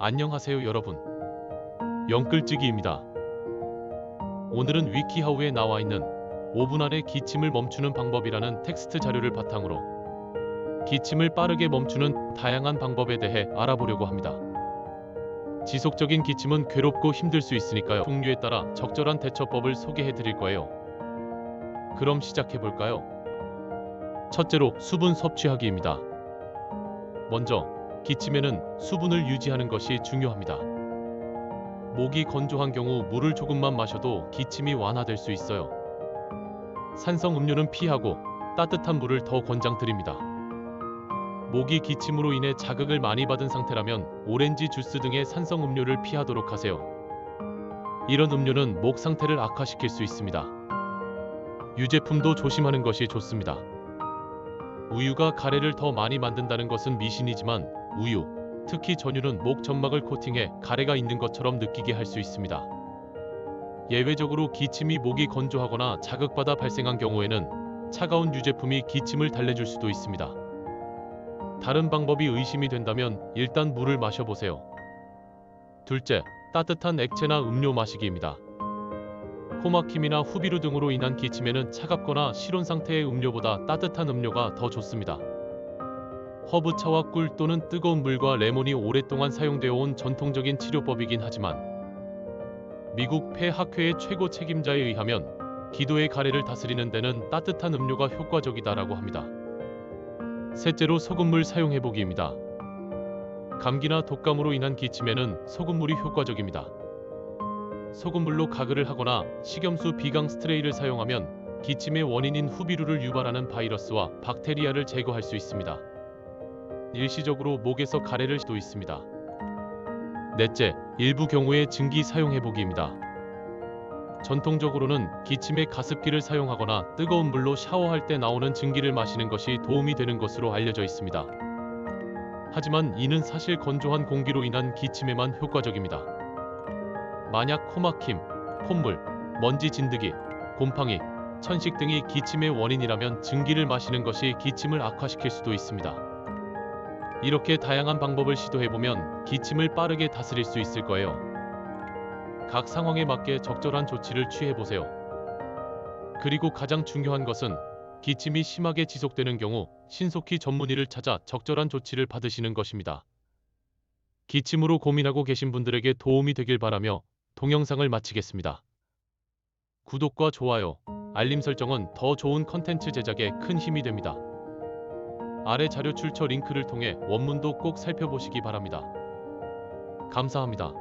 안녕하세요 여러분. 영끌찌기입니다. 오늘은 위키하우에 나와 있는 5분 안에 기침을 멈추는 방법이라는 텍스트 자료를 바탕으로 기침을 빠르게 멈추는 다양한 방법에 대해 알아보려고 합니다. 지속적인 기침은 괴롭고 힘들 수 있으니까요. 종류에 따라 적절한 대처법을 소개해 드릴 거예요. 그럼 시작해 볼까요? 첫째로 수분 섭취하기입니다. 먼저 기침에는 수분을 유지하는 것이 중요합니다. 목이 건조한 경우 물을 조금만 마셔도 기침이 완화될 수 있어요. 산성 음료는 피하고 따뜻한 물을 더 권장드립니다. 목이 기침으로 인해 자극을 많이 받은 상태라면 오렌지 주스 등의 산성 음료를 피하도록 하세요. 이런 음료는 목 상태를 악화시킬 수 있습니다. 유제품도 조심하는 것이 좋습니다. 우유가 가래를 더 많이 만든다는 것은 미신이지만 우유, 특히 전유는 목 점막을 코팅해 가래가 있는 것처럼 느끼게 할 수 있습니다. 예외적으로 기침이 목이 건조하거나 자극받아 발생한 경우에는 차가운 유제품이 기침을 달래줄 수도 있습니다. 다른 방법이 의심이 된다면 일단 물을 마셔보세요. 둘째, 따뜻한 액체나 음료 마시기입니다. 코막힘이나 후비루 등으로 인한 기침에는 차갑거나 실온 상태의 음료보다 따뜻한 음료가 더 좋습니다. 허브차와 꿀 또는 뜨거운 물과 레몬이 오랫동안 사용되어 온 전통적인 치료법이긴 하지만 미국 폐학회의 최고 책임자에 의하면 기도의 가래를 다스리는 데는 따뜻한 음료가 효과적이다라고 합니다. 셋째로 소금물 사용해 보기입니다. 감기나 독감으로 인한 기침에는 소금물이 효과적입니다. 소금물로 가글을 하거나 식염수 비강 스트레이를 사용하면 기침의 원인인 후비루를 유발하는 바이러스와 박테리아를 제거할 수 있습니다. 일시적으로 목에서 가래를 수도 있습니다. 넷째, 일부 경우에 증기 사용 해 보기입니다. 전통적으로는 기침에 가습기를 사용하거나 뜨거운 물로 샤워할 때 나오는 증기를 마시는 것이 도움이 되는 것으로 알려져 있습니다. 하지만 이는 사실 건조한 공기로 인한 기침에만 효과적입니다. 만약 코막힘, 콧물, 먼지 진드기, 곰팡이, 천식 등이 기침의 원인이라면 증기를 마시는 것이 기침을 악화시킬 수도 있습니다. 이렇게 다양한 방법을 시도해보면 기침을 빠르게 다스릴 수 있을 거예요. 각 상황에 맞게 적절한 조치를 취해보세요. 그리고 가장 중요한 것은 기침이 심하게 지속되는 경우 신속히 전문의를 찾아 적절한 조치를 받으시는 것입니다. 기침으로 고민하고 계신 분들에게 도움이 되길 바라며 동영상을 마치겠습니다. 구독과 좋아요, 알림 설정은 더 좋은 컨텐츠 제작에 큰 힘이 됩니다. 아래 자료 출처 링크를 통해 원문도 꼭 살펴보시기 바랍니다. 감사합니다.